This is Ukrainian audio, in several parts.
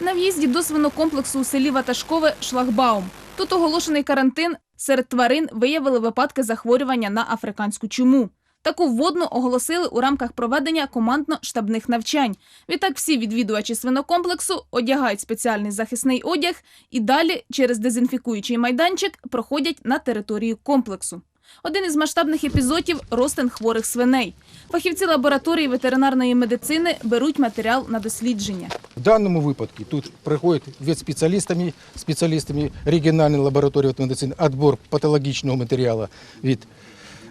На в'їзді до свинокомплексу у селі Ваташкове шлагбаум. Тут оголошений карантин. Серед тварин виявили випадки захворювання на африканську чуму. Таку вводну оголосили у рамках проведення командно-штабних навчань. Відтак всі відвідувачі свинокомплексу одягають спеціальний захисний одяг і далі через дезінфікуючий майданчик проходять на територію комплексу. Один із масштабних епізодів ростин хворих свиней. Фахівці лабораторії ветеринарної медицини беруть матеріал на дослідження. В даному випадку тут приходять від спеціалістами, спеціалістами регіональної лабораторії медицини відбор патологічного матеріалу від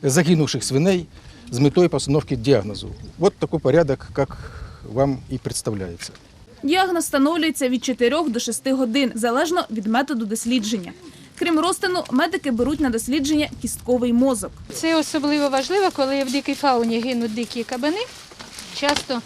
загинувших свиней з метою постановки діагнозу. От такий порядок, як вам і представляється. Діагноз встановлюється від 4 до 6 годин, залежно від методу дослідження. Крім розтину, медики беруть на дослідження кістковий мозок. Це особливо важливо, коли в дикій фауні гинуть дикі кабани. Часто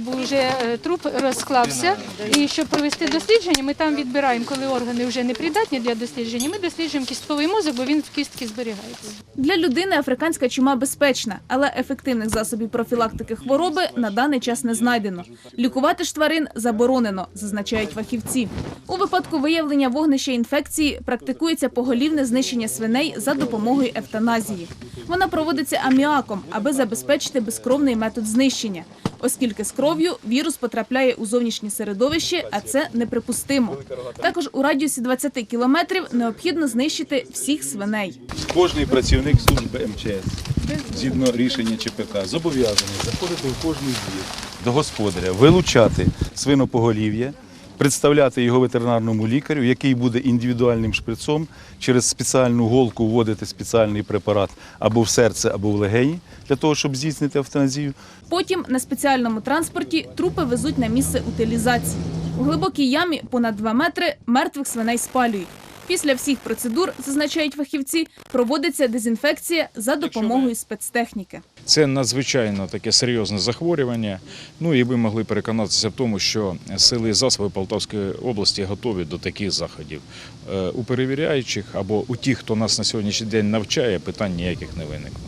бо вже е, труп розклався. І щоб провести дослідження, ми там відбираємо, коли органи вже не придатні для дослідження. Ми досліджуємо кістковий мозок, бо він в кістці зберігається. Для людини африканська чума безпечна, але ефективних засобів профілактики хвороби на даний час не знайдено. Лікувати ж тварин заборонено, зазначають фахівці. У випадку виявлення вогнища інфекції практикується поголівне знищення свиней за допомогою евтаназії. Вона проводиться аміаком, аби забезпечити безкровний метод знищення. Оскільки з кров'ю вірус потрапляє у зовнішнє середовище, а це неприпустимо. Також у радіусі 20 кілометрів необхідно знищити всіх свиней. Кожний працівник служби МЧС, згідно рішення ЧПК, зобов'язаний заходити в кожний двір до господаря, вилучати свинопоголів'я, представляти його ветеринарному лікарю, який буде індивідуальним шприцом через спеціальну голку вводити спеціальний препарат або в серце, або в легені для того, щоб здійснити автоназію. Потім на спеціальному транспорті трупи везуть на місце утилізації. У глибокій ямі понад 2 метри мертвих свиней спалюють. Після всіх процедур, зазначають фахівці, проводиться дезінфекція за допомогою спецтехніки. Це надзвичайно таке серйозне захворювання. Ну і ви могли переконатися в тому, що сили і засоби Полтавської області готові до таких заходів. Е, У перевіряючих або у тих, хто нас на сьогоднішній день навчає, питань ніяких не виникло.